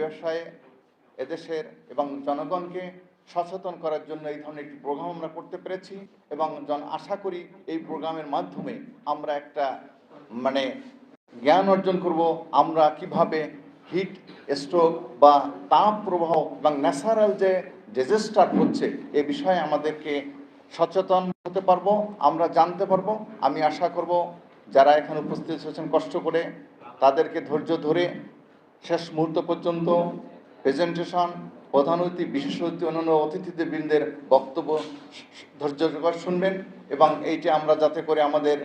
বিষয়ে এদেশের এবং জনগণকে সচেতন করার জন্য এই ধরনের একটি প্রোগ্রাম আমরা করতে পেরেছি এবং জন, আশা করি এই প্রোগ্রামের মাধ্যমে আমরা একটা মানে জ্ঞান অর্জন করব, আমরা কীভাবে হিট স্ট্রোক বা তাপ প্রবাহ এবং ন্যাচারাল যে ডিজাস্টার হচ্ছে, এ বিষয়ে আমাদেরকে সচেতন হতে পারব, আমরা জানতে পারব। আমি আশা করব, যারা এখানে উপস্থিত হয়েছেন কষ্ট করে, তাদেরকে ধৈর্য ধরে শেষ মুহূর্ত পর্যন্ত প্রেজেন্টেশন প্রধান অতিথি, বিশেষ অতিথি, অন্যান্য অতিথিদের বৃন্দের বক্তব্য ধৈর্য শুনবেন এবং এইটা আমরা যাতে করে আমাদের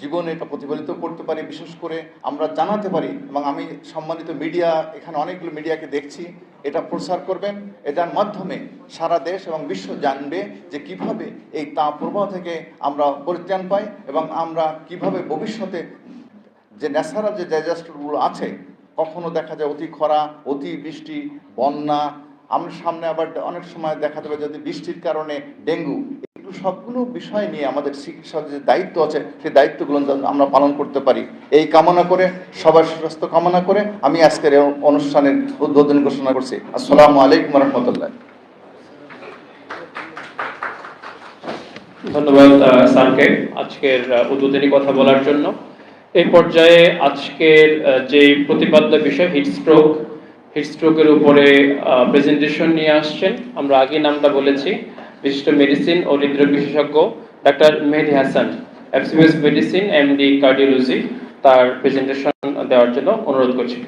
জীবনে এটা প্রতিফলিত করতে পারি, বিশেষ করে আমরা জানাতে পারি এবং আমি সম্মানিত মিডিয়া এখানে অনেকগুলো মিডিয়াকে দেখছি, এটা প্রচার করবেন। এটার মাধ্যমে সারা দেশ এবং বিশ্ব জানবে যে কীভাবে এই তাপ প্রবাহ থেকে আমরা পরিত্রাণ পাই এবং আমরা কীভাবে ভবিষ্যতে যে ন্যাচারাল যে ডিজাস্টারগুলো আছে কখনো দেখা যায় অতি খরা, অতি বৃষ্টি, বন্যা। আমরা সামনে আবার অনেক সময় দেখা যাবে যদি বৃষ্টির কারণে ডেঙ্গু। এগুলো সবগুলো বিষয় নিয়ে আমাদের চিকিৎসার যে দায়িত্ব আছে, সেই দায়িত্বগুলো আমরা পালন করতে পারি। এই কামনা করে, সবার সুস্বাস্থ্য কামনা করে আমি আজকের অনুষ্ঠানের উদ্বোধন ঘোষণা করছি। আসসালামু আলাইকুম রহমতুল্লাহ। ধন্যবাদ স্যারকে আজকের উদ্বোধনী কথা বলার জন্য। এই পর্যায়ে আজকের যে প্রতিপাদ্য বিষয় হিট স্ট্রোক হিট স্ট্রোকের উপরে প্রেজেন্টেশন নিয়ে আসছেন আমরা আগে নামটা বলেছি। বিশিষ্ট মেডিসিন ও হৃদরোগ বিশেষজ্ঞ doctor Mehedi Hasan FCS medicine MD cardiology তার প্রেজেন্টেশন দেওয়ার জন্য অনুরোধ করছি।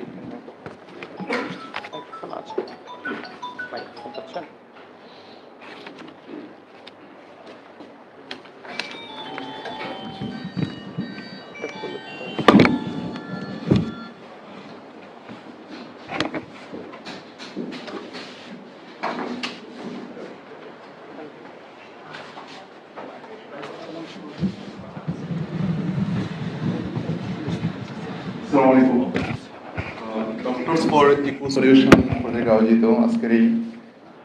Doctors for eco solution project আয়োজিত আজকের এই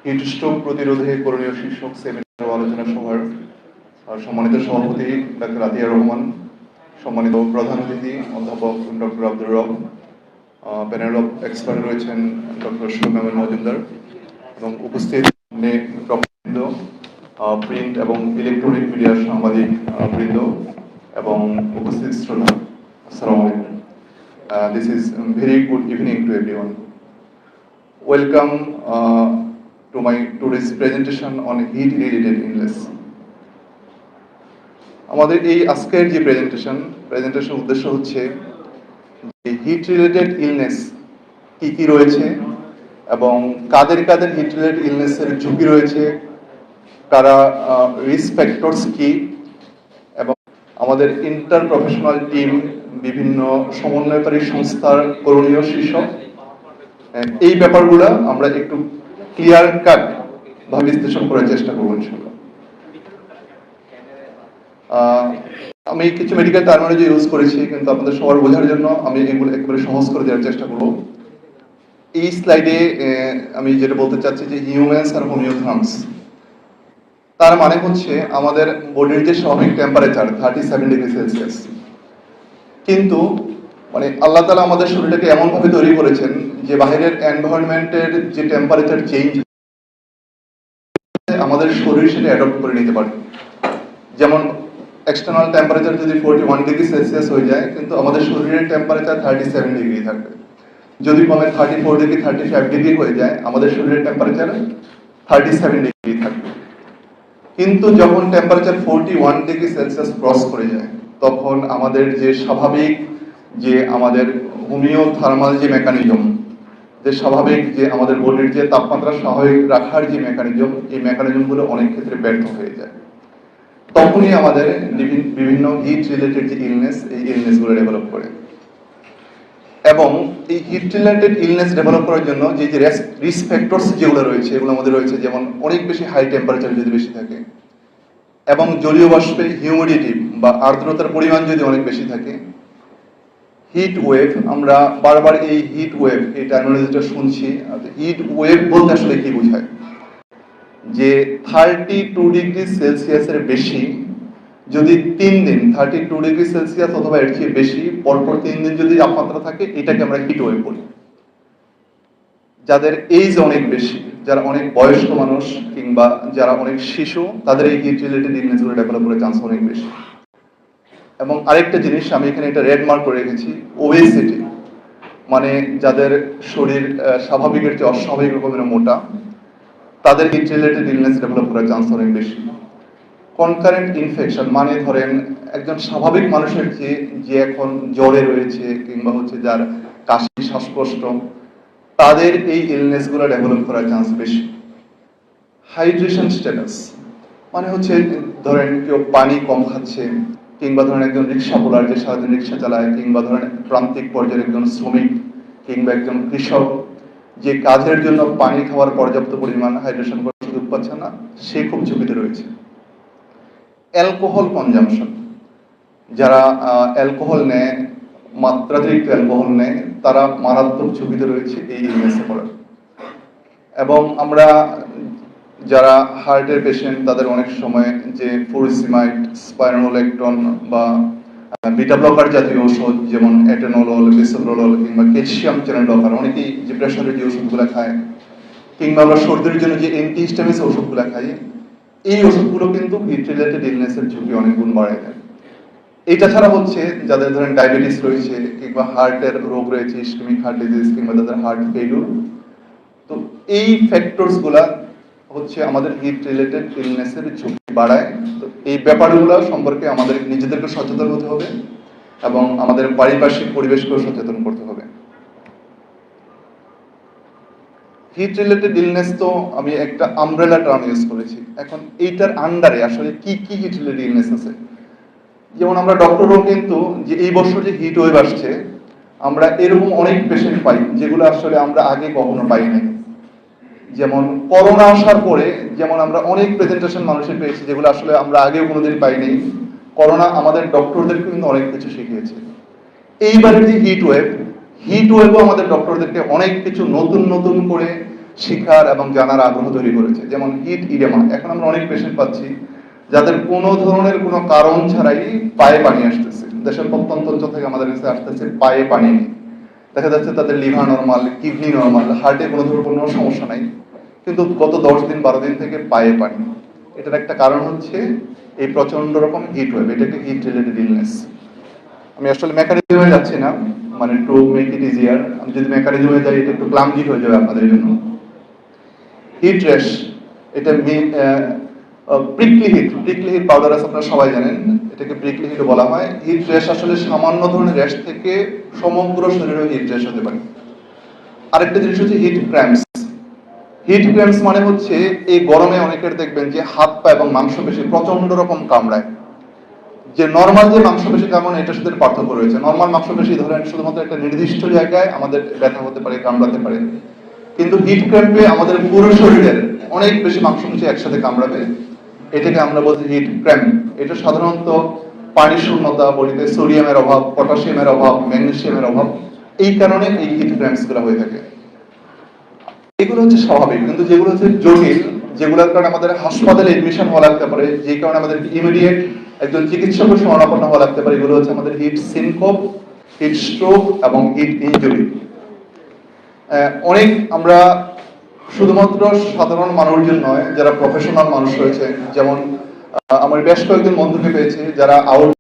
হিট স্ট্রোক প্রতিরোধে করণীয় শীর্ষক সেমিনার ও আলোচনা সভার সম্মানিত সভাপতি ডাক্তার আতিয়া রহমান, সম্মানিত প্রধান অতিথি অধ্যাপক doctor Abdur Rab panel of expert রয়েছেন ডক্টর সুমেমন মজুমদার এবং উপস্থিত বৃন্দ প্রিন্ট এবং ইলেকট্রনিক মিডিয়ার সাংবাদিক বৃন্দ এবং উপস্থিত শ্রোতা। আসসালামু আলাইকুম। Uh, this is um, very good evening to everyone. Welcome uh, to my today's presentation on heat related illness. আমাদের এই আজকের যে প্রেজেন্টেশন প্রেজেন্টেশন উদ্দেশ্য হচ্ছে যে হিট রিলেটেড ইলনেস কি কি রয়েছে এবং কাদের কাদের হিট রিলেটেড ইলনেসের ঝুঁকি রয়েছে কারা রিস্ক ফ্যাক্টরস কি এবং আমাদের ইন্টার প্রফেশনাল টিম বিভিন্ন সমন্বয়কারী সংস্থার করণীয় শীর্ষক। এই ব্যাপারগুলো আমরা একটু ক্লিয়ার কাট ভাবে বিশ্লেষণ করার চেষ্টা করব আমি কিছু মেডিকেল টার্মিনোলজি ইউজ করেছি, কিন্তু আপনাদের সবার বোঝার জন্য আমি এগুলো একবারে সহজ করে দেওয়ার চেষ্টা করব। এই স্লাইডে আমি যেটা বলতে চাচ্ছি যে হিউম্যানস আর হোমিওথামস তার মানে হচ্ছে আমাদের বডির যে স্বাভাবিক temperature thirty seven degree Celsius কিন্তু মানে আল্লাহ তালা আমাদের শরীরটাকে এমনভাবে তৈরি করেছেন যে বাইরের এনভায়রনমেন্টের যে টেম্পারেচার চেঞ্জ আমাদের শরীর সেটা অ্যাডপ্ট করে নিতে পারে। যেমন এক্সটার্নাল টেম্পারেচার যদি ফোরটি ওয়ান ডিগ্রি সেলসিয়াস হয়ে যায়, কিন্তু আমাদের শরীরের টেম্পারেচার থার্টি সেভেন ডিগ্রি থাকবে। যদি কমে thirty four degree thirty five degree হয়ে যায়, আমাদের শরীরের টেম্পারেচার থার্টি সেভেন ডিগ্রি থাকবে। কিন্তু যখন temperature forty one degree Celsius cross করে যায় তখন আমাদের যে স্বাভাবিক যে আমাদের হোমিও থার্মাল যে মেকানিজম, যে স্বাভাবিক যে আমাদের বডির যে তাপমাত্রা স্বাভাবিক রাখার যে মেকানিজম, এই মেকানিজমগুলো অনেক ক্ষেত্রে ব্যর্থ হয়ে যায়। তখনই আমাদের বিভি- বিভিন্ন হিট রিলেটেড যে ইলনেস এই ইলনেসগুলো ডেভেলপ করে। এবং এই হিট রিলেটেড ইলনেস ডেভেলপ করার জন্য যে যে রিস্ক ফ্যাক্টরস যেগুলো রয়েছে, এগুলো আমাদের রয়েছে, যেমন অনেক বেশি হাই টেম্পারেচার যদি বেশি থাকে, এবং জলীয় বাষ্পে হিউমিডিটি বা আর্দ্রতার পরিমাণ যদি অনেক বেশি থাকে হিট ওয়েভ আমরা বারবার এই হিট ওয়েভ এই টার্মিনোলজিটা শুনছি। হিট ওয়েভ বলতে আসলে কি বোঝায়? যে থার্টি টু ডিগ্রি সেলসিয়াসের বেশি যদি তিন দিন থার্টি টু ডিগ্রি সেলসিয়াস অথবা এর চেয়ে বেশি, পরপর তিন দিন যদি তাপমাত্রা থাকে, এটাকে আমরা হিট ওয়েভ বলি। যাদের এইজ অনেক বেশি, যারা অনেক বয়স্ক মানুষ কিংবা যারা অনেক শিশু, তাদের এই হিট রিলেটেড ডেভেলপ করার চান্স অনেক বেশি। এবং আরেকটা জিনিস, আমি এখানে একটা রেড মার্ক করে রেখেছি ওবেসিটি মানে যাদের শরীর স্বাভাবিকের চেয়ে অস্বাভাবিক রকমের মোটা, তাদের হিট রিলেটেড ইলনেস ডেভেলপ করার চান্স অনেক বেশি। কনকারেন্ট ইনফেকশন মানে ধরেন একজন স্বাভাবিক মানুষের যে যে এখন জ্বরে রয়েছে কিংবা হচ্ছে যার কাশি, শ্বাসকষ্ট, তাদের এই ইলনেসগুলো ডেভেলপ করার চান্স বেশি। হাইড্রেশন স্ট্যাটাস মানে হচ্ছে ধরেন কেউ পানি কম খাচ্ছে কিংবা ধরেন একজন রিক্সা বোলার যে সারাদিন রিক্সা চালায়, কিংবা ধরেন প্রান্তিক পর্যায়ের একজন শ্রমিক, কিংবা একজন কৃষক, যে কাজের জন্য পানি খাওয়ার পর্যাপ্ত পরিমাণ হাইড্রেশন সুযোগ পাচ্ছে না, সে খুব ঝুঁকিতে রয়েছে। অ্যালকোহল কনজামশন যারা অ্যালকোহল নেয়, মাত্রাতিরিক্ত অ্যালকোহল নেয়, তারা মারাত্মক ঝুঁকিতে রয়েছে এই ইলনেসে পড়ার এবং আমরা যারা হার্টের পেশেন্ট, তাদের অনেক সময় যে ফুরিসিমাইড স্পাইরোনোলেকটন বা বিটা ব্লকার জাতীয় ওষুধ যেমন এটেনোলল বিসোপ্রোলল কিংবা ক্যালসিয়াম চ্যানেল ব্লকার অনেকেই যে প্রেশারের যে ওষুধগুলো খায় কিংবা আমরা সর্দির জন্য যে অ্যান্টিহিস্টামিস ওষুধগুলো খাই, এই ওষুধগুলো কিন্তু হিট রিলেটেড ইলনেসের ঝুঁকি অনেক গুণ বাড়ায় দেয়। এটা ছাড়া হচ্ছে যাদের ধরেন ডায়াবেটিস রয়েছে কিংবা হার্টের রোগ রয়েছে ইস্কেমিক হার্ট ডিজিজ কিংবা যাদের হার্ট ফেলিউর তো এই ফ্যাক্টরসগুলা হচ্ছে আমাদের হিট রিলেটেড ইলনেসের ঝুঁকি বাড়ায়। তো এই ব্যাপারগুলো সম্পর্কে আমাদের নিজেদেরকে সচেতন হতে হবে এবং আমাদের পারিপার্শ্বিক পরিবেশকেও সচেতন করতে হবে। হিট রিলেটেড ইলনেস তো আমি একটা আমব্রেলা টার্ম ইউজ করেছি। এখন এইটার আন্ডারে আসলে কি কি হিট রিলেটেড ইলনেস আছে? যেমন আমরা ডক্টরও কিন্তু যে এই বছর যে হিট ওয়েভ আসছে, আমরা এরকম অনেক পেশেন্ট পাই যেগুলো আসলে আমরা আগে কখনো পাই নাই। যেমন করোনা আসার পরে যেমন আমরা অনেক প্রেজেন্টেশন মানুষের পেয়েছি, যেগুলো আসলে আমরা আগেও কোনোদিন পাইনি। করোনা আমাদের ডক্টরদের কিন্তু অনেক কিছু শিখিয়েছে। এইবারের যে হিট ওয়েভ হিট ওয়েভও আমাদের ডক্টরদেরকে অনেক কিছু নতুন নতুন করে শেখার এবং জানার আগ্রহ তৈরি করেছে। যেমন হিট ইডেমা এখন আমরা অনেক পেশেন্ট পাচ্ছি, যাদের কোনো ধরনের কোনো কারণ ছাড়াই পায়ে পানি আসতেছে। দেশের প্রত্যন্ত অঞ্চল থেকে আমাদের কাছে আসতেছে, পায়ে পানি নেই দেখা যাচ্ছে তাদের লিভার নর্মাল কিডনি নর্মাল হার্টে কোনো ধরনের কোনো সমস্যা নাই। কিন্তু গত দশ দিন, বারো দিন থেকে পায়ে পানি। এটার একটা কারণ হচ্ছে এই প্রচণ্ড রকম হিট ওয়েভ এটাকে হিট রিলেটেড ইলনেস আমি আসলে মেকানিজমে যাচ্ছি না মানে টু মেক ইট ইজিয়ার আমি যদি মেকানিজমে যাই, এটা একটু ক্লামজি হয়ে যাবে আপনাদের জন্য। হিট র্যাশ এটা main prickly heat prickly heat powder আছে, আপনারা সবাই জানেন, এটাকে প্রিকলি হিট বলা হয়। হিট র্যাশ আসলে সামান্য ধরনের র্যাশ থেকে সমগ্র শরীরে র্যাশ হতে পারে। আরেকটা জিনিস হচ্ছে হিট ক্র্যাম্পস হিট ক্র্যাম্পস মানে হচ্ছে এই গরমে অনেকের দেখবেন যে হাত পা এবং মাংসপেশি প্রচণ্ড রকম কামড়ায়। যে নর্মাল যে মাংসপেশি কামড় এটার সাথে পার্থক্য রয়েছে। নর্মাল মাংসপেশি ধরেন শুধুমাত্র একটা নির্দিষ্ট জায়গায় আমাদের ব্যথা হতে পারে, কামড়াতে পারে। কিন্তু হিট ক্র্যাম্পে আমাদের পুরো শরীরের অনেক বেশি মাংসপেশি একসাথে কামড়াবে। এটাকে আমরা বলছি হিট ক্র্যাম্প এটা সাধারণত পানি শূন্যতা বডিতে সোডিয়ামের অভাব, পটাশিয়ামের অভাব ম্যাগনেসিয়ামের অভাব, এই কারণে এই হিটগুলো হয়ে থাকে। এগুলো হচ্ছে স্বাভাবিক, কিন্তু যেগুলো হচ্ছে জটিল, যেগুলোর কারণে আমাদের হাসপাতালে এডমিশন হওয়া লাগতে পারে, যে কারণে আমাদের ইমিডিয়েট একজন চিকিৎসকের শরণাপন্ন হওয়া লাগতে পারে, এগুলো হচ্ছে আমাদের হিট সিনকোপ হিট স্ট্রোক এবং হিট ইনজুরি অনেক আমরা শুধুমাত্র সাধারণ মানুষজন নয়, যারা প্রফেশনাল মানুষ রয়েছে, যেমন আমার বেশ কয়েকজন বন্ধুকে পেয়েছি যারা আউট